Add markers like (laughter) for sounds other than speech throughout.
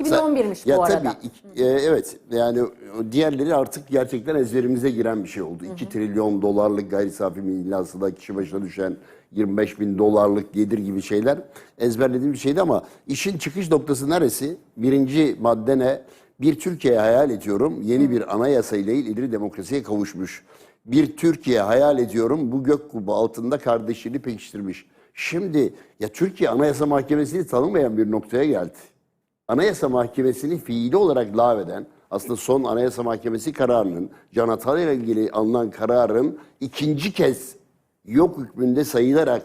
2011'miş bu ya arada. Tabii, iki- e, evet yani diğerleri artık gerçekten ezberimize giren bir şey oldu. 2 trilyon dolarlık gayri safi milli hasıla kişi başına düşen 25 bin dolarlık gelir gibi şeyler ezberlediğim bir şeydi ama işin çıkış noktası neresi? Birinci madde ne? Bir Türkiye hayal ediyorum. Yeni bir anayasa ile ileri demokrasiye kavuşmuş. Bir Türkiye hayal ediyorum. Bu gök kubbu altında kardeşliğini pekiştirmiş. Şimdi ya Türkiye Anayasa Mahkemesi'ni tanımayan bir noktaya geldi. Anayasa Mahkemesi'ni fiili olarak lağveden, aslında son Anayasa Mahkemesi kararının, Can Atalay ile ilgili alınan kararın ikinci kez yok hükmünde sayılarak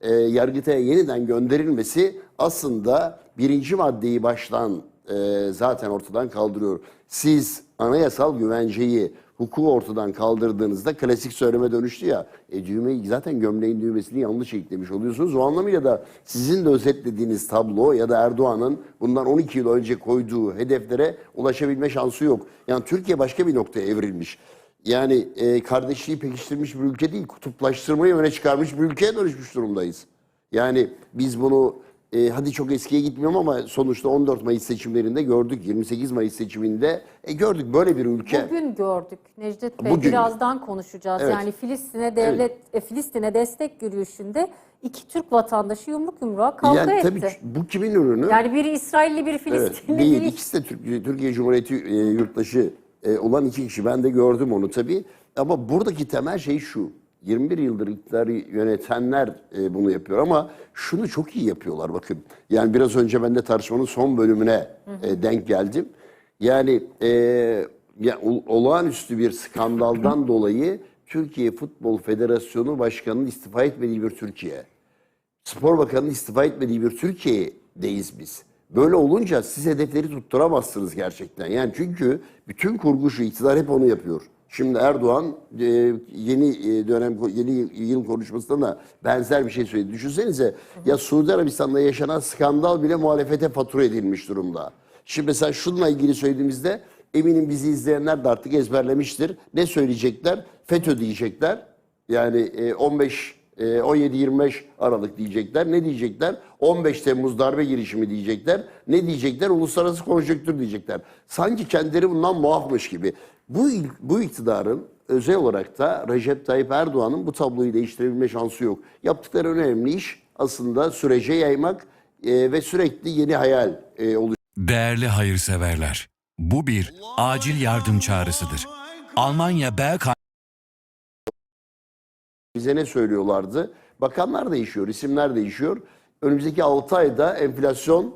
e, Yargıtay'a yeniden gönderilmesi aslında birinci maddeyi baştan e, zaten ortadan kaldırıyor. Siz anayasal güvenceyi, hukuku ortadan kaldırdığınızda klasik söyleme dönüştü ya. E, düğmeyi zaten gömleğin düğmesini yanlış eklemiş oluyorsunuz. O anlamıyla da sizin de özetlediğiniz tablo ya da Erdoğan'ın bundan 12 yıl önce koyduğu hedeflere ulaşabilme şansı yok. Yani Türkiye başka bir noktaya evrilmiş. Yani e, kardeşliği pekiştirmiş bir ülke değil, kutuplaştırmayı öne çıkarmış bir ülkeye dönüşmüş durumdayız. Yani biz bunu e, hadi çok eskiye gitmiyorum ama sonuçta 14 Mayıs seçimlerinde gördük. 28 Mayıs seçiminde e, gördük böyle bir ülke. Bugün gördük Necdet Bey. Bugün. Birazdan konuşacağız. Evet. Yani Filistin'e devlet e, Filistin'e destek yürüyüşünde iki Türk vatandaşı yumruk yumruğa kavga yani etti. tabii bu kimin ürünü? Yani biri İsrailli, biri Evet, Filistinli değil. değil. İkisi de Türk- Türkiye Cumhuriyeti e, yurttaşı e, olan iki kişi. Ben de gördüm onu tabii. Ama buradaki temel şey şu. 21 yıldır iktidarı yönetenler e, bunu yapıyor ama şunu çok iyi yapıyorlar bakın. Yani biraz önce ben de tartışmanın son bölümüne e, denk geldim. Yani e, ya, ol- olağanüstü bir skandaldan (laughs) dolayı Türkiye Futbol Federasyonu Başkanı'nın istifa etmediği bir Türkiye. Spor Bakanı'nın istifa etmediği bir Türkiye'deyiz biz. Böyle olunca siz hedefleri tutturamazsınız gerçekten. Yani çünkü bütün kurgu şu, iktidar hep onu yapıyor. Şimdi Erdoğan e, yeni e, dönem, yeni yıl konuşmasında da benzer bir şey söyledi. Düşünsenize ya Suudi Arabistan'da yaşanan skandal bile muhalefete fatura edilmiş durumda. Şimdi mesela şununla ilgili söylediğimizde eminim bizi izleyenler de artık ezberlemiştir. Ne söyleyecekler? FETÖ diyecekler. Yani e, 15 e, 17-25 Aralık diyecekler. Ne diyecekler? 15 Temmuz darbe girişimi diyecekler. Ne diyecekler? Uluslararası konjonktür diyecekler. Sanki kendileri bundan muafmış gibi. Bu, bu iktidarın özel olarak da Recep Tayyip Erdoğan'ın bu tabloyu değiştirebilme şansı yok. Yaptıkları önemli iş aslında sürece yaymak e, ve sürekli yeni hayal e, oluşturmak. Değerli hayırseverler, bu bir acil yardım çağrısıdır. Almanya Bergheim Bize ne söylüyorlardı? Bakanlar değişiyor, isimler değişiyor. Önümüzdeki 6 ayda enflasyon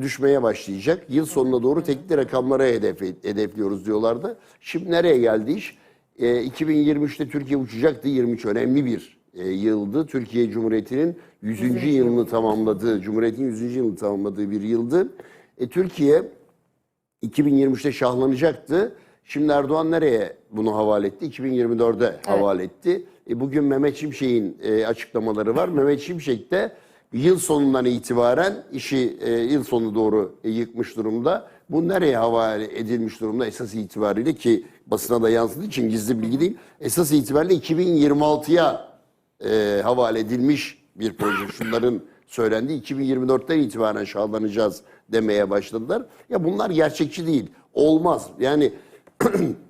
düşmeye başlayacak. Yıl sonuna doğru tekli rakamlara hedef, hedefliyoruz diyorlardı. Şimdi nereye geldi iş? Ee, 2023'te Türkiye uçacaktı. 23 önemli bir e, yıldı. Türkiye Cumhuriyeti'nin 100. yılını tamamladığı, Cumhuriyet'in 100. yılını tamamladığı bir yıldı. E, Türkiye 2023'te şahlanacaktı. Şimdi Erdoğan nereye bunu havale etti? 2024'e havale etti. E bugün Mehmet Şimşek'in e, açıklamaları var. Mehmet Şimşek de yıl sonundan itibaren işi e, yıl sonu doğru yıkmış durumda. Bu nereye havale edilmiş durumda esas itibariyle ki basına da yansıdığı için gizli bilgi değil. Esas itibariyle 2026'ya e, havale edilmiş bir proje. Şunların söylendiği 2024'ten itibaren şahlanacağız demeye başladılar. Ya bunlar gerçekçi değil. Olmaz. Yani (clears throat)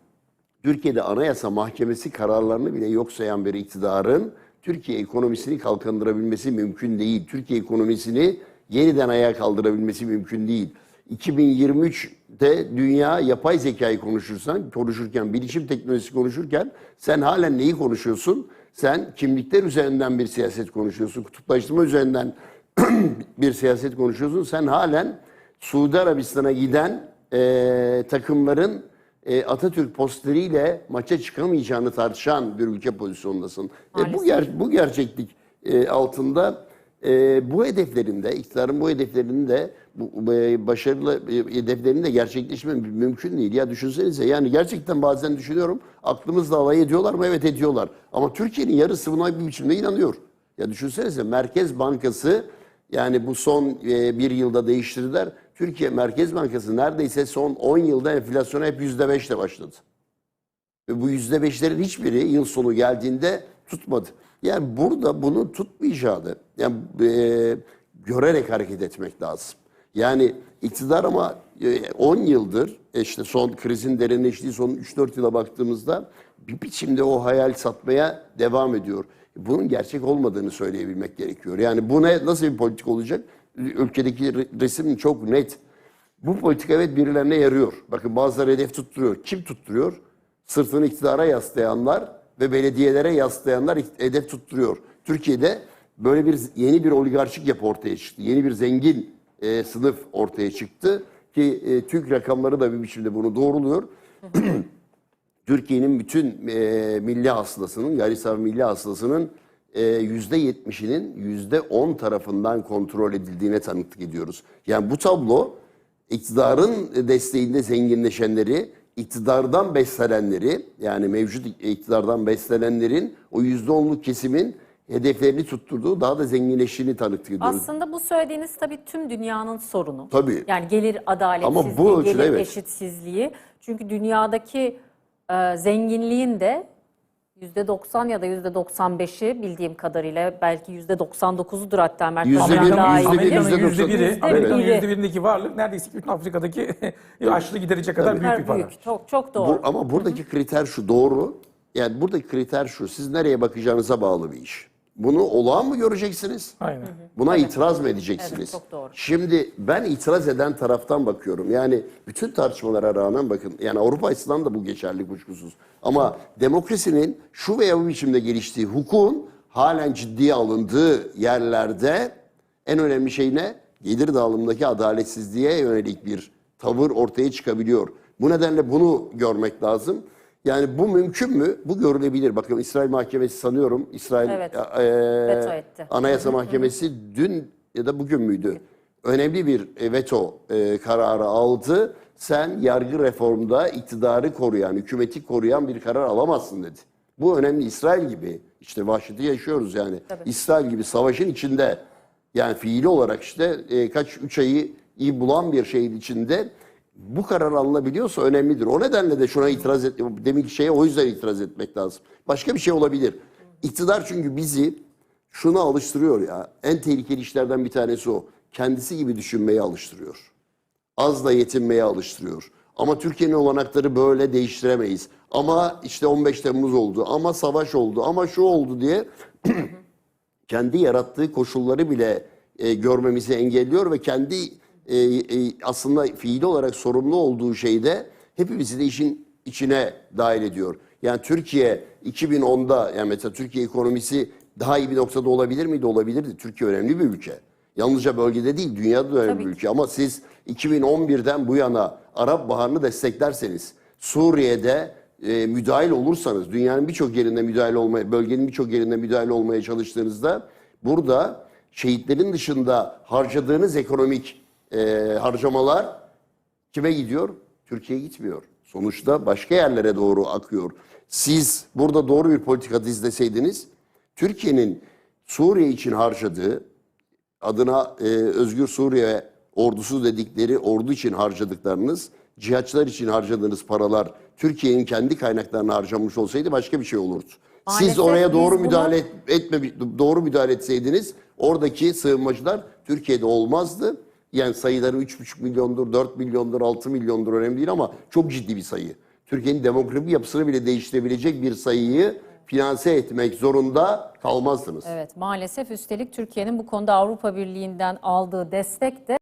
Türkiye'de Anayasa Mahkemesi kararlarını bile yok sayan bir iktidarın Türkiye ekonomisini kalkındırabilmesi mümkün değil. Türkiye ekonomisini yeniden ayağa kaldırabilmesi mümkün değil. 2023'te dünya yapay zekayı konuşursan, konuşurken, bilişim teknolojisi konuşurken sen halen neyi konuşuyorsun? Sen kimlikler üzerinden bir siyaset konuşuyorsun, kutuplaştırma üzerinden (clears throat) bir siyaset konuşuyorsun. Sen halen Suudi Arabistan'a giden eee, takımların e, Atatürk posteriyle maça çıkamayacağını tartışan bir ülke pozisyondasın. E, bu ger bu gerçeklik e, altında e, bu hedeflerinde, iktidarın bu hedeflerinde bu e, başarılı e, hedeflerinin de gerçekleşme mü- mümkün değil. Ya düşünsenize yani gerçekten bazen düşünüyorum aklımızla alay ediyorlar mı? Evet ediyorlar. Ama Türkiye'nin yarısı buna bir biçimde inanıyor. Ya düşünsenize Merkez Bankası yani bu son e, bir yılda değiştirdiler. Türkiye Merkez Bankası neredeyse son 10 yılda enflasyona hep %5 ile başladı. Ve bu %5'lerin hiçbiri yıl sonu geldiğinde tutmadı. Yani burada bunun tutmayacağını yani, e, görerek hareket etmek lazım. Yani iktidar ama e, 10 yıldır e, işte son krizin derinleştiği son 3-4 yıla baktığımızda bir biçimde o hayal satmaya devam ediyor. Bunun gerçek olmadığını söyleyebilmek gerekiyor. Yani bu ne nasıl bir politik olacak? Ülkedeki re- resim çok net. Bu politika evet birilerine yarıyor. Bakın bazıları hedef tutturuyor. Kim tutturuyor? Sırtını iktidara yaslayanlar ve belediyelere yaslayanlar hedef tutturuyor. Türkiye'de böyle bir yeni bir oligarşik yapı ortaya çıktı. Yeni bir zengin e, sınıf ortaya çıktı ki e, TÜİK rakamları da bir biçimde bunu doğruluyor. (clears throat) Türkiye'nin bütün e, milli hasılasının, gayri milli hasılasının e, yüzde yetmişinin yüzde on tarafından kontrol edildiğine tanıklık ediyoruz. Yani bu tablo iktidarın desteğinde zenginleşenleri, iktidardan beslenenleri yani mevcut iktidardan beslenenlerin o yüzde onluk kesimin hedeflerini tutturduğu daha da zenginleştiğini tanıklık ediyoruz. Aslında bu söylediğiniz tabii tüm dünyanın sorunu. Tabii. Yani gelir adaletsizliği, Ama bu ölçüde gelir evet. eşitsizliği. Çünkü dünyadaki e, zenginliğin de %90 ya da %95'i bildiğim kadarıyla belki %99'udur hatta Mert Yüzde Hakan bir, daha iyi yüzde bir, bilir. yüzde Amerika'nın yüzde biri, Yüzde Amerika'nın biri. yüzde birindeki varlık neredeyse bütün Afrika'daki (laughs) açlığı giderecek kadar büyük bir para. büyük. Çok çok doğru. Bu, ama buradaki kriter şu doğru. Yani buradaki kriter şu. Siz nereye bakacağınıza bağlı bir iş. Bunu olağan mı göreceksiniz? Aynen. Buna itiraz mı edeceksiniz? Evet, çok doğru. Şimdi ben itiraz eden taraftan bakıyorum. Yani bütün tartışmalara rağmen bakın. Yani Avrupa açısından da bu geçerli kuşkusuz. Ama demokrasinin şu veya bu biçimde geliştiği hukukun halen ciddiye alındığı yerlerde en önemli şey ne? Gelir dağılımındaki adaletsizliğe yönelik bir tavır ortaya çıkabiliyor. Bu nedenle bunu görmek lazım. Yani bu mümkün mü? Bu görülebilir. Bakın İsrail Mahkemesi sanıyorum. İsrail Evet. e, Veto etti. Anayasa Mahkemesi dün ya da bugün müydü? Önemli bir e, veto e, kararı aldı. Sen yargı reformda iktidarı koruyan, hükümeti koruyan bir karar alamazsın dedi. Bu önemli. İsrail gibi işte vahşeti yaşıyoruz yani. İsrail gibi savaşın içinde yani fiili olarak işte e, kaç üç ayı iyi bulan bir şeyin içinde bu karar alınabiliyorsa önemlidir. O nedenle de şuna itiraz et, deminki şeye o yüzden itiraz etmek lazım. Başka bir şey olabilir. İktidar çünkü bizi şuna alıştırıyor ya. En tehlikeli işlerden bir tanesi o. Kendisi gibi düşünmeye alıştırıyor. Azla yetinmeye alıştırıyor. Ama Türkiye'nin olanakları böyle değiştiremeyiz. Ama işte 15 Temmuz oldu, ama savaş oldu, ama şu oldu diye (clears throat) kendi yarattığı koşulları bile e, görmemizi engelliyor ve kendi e, e, aslında fiili olarak sorumlu olduğu şeyde hepimizi de işin içine dahil ediyor. Yani Türkiye 2010'da yani mesela Türkiye ekonomisi daha iyi bir noktada olabilir miydi? Olabilirdi. Türkiye önemli bir ülke. Yalnızca bölgede değil, dünyada da önemli Tabii bir ki. ülke. Ama siz 2011'den bu yana Arap Baharı'nı desteklerseniz, Suriye'de e, müdahil olursanız, dünyanın birçok yerinde müdahale olmaya, bölgenin birçok yerinde müdahale olmaya çalıştığınızda burada şehitlerin dışında harcadığınız ekonomik e, harcamalar kime gidiyor? Türkiye'ye gitmiyor. Sonuçta başka yerlere doğru akıyor. Siz burada doğru bir politika izleseydiniz, Türkiye'nin Suriye için harcadığı, adına e, Özgür Suriye ordusu dedikleri ordu için harcadıklarınız, cihatçılar için harcadığınız paralar Türkiye'nin kendi kaynaklarına harcamış olsaydı başka bir şey olurdu. Siz Maalesef oraya biz doğru bunu- müdahale et- etme doğru müdahale etseydiniz oradaki sığınmacılar Türkiye'de olmazdı. Yani sayıları 3,5 milyondur, 4 milyondur, 6 milyondur önemli değil ama çok ciddi bir sayı. Türkiye'nin demografik yapısını bile değiştirebilecek bir sayıyı finanse etmek zorunda kalmazdınız. Evet maalesef üstelik Türkiye'nin bu konuda Avrupa Birliği'nden aldığı destek de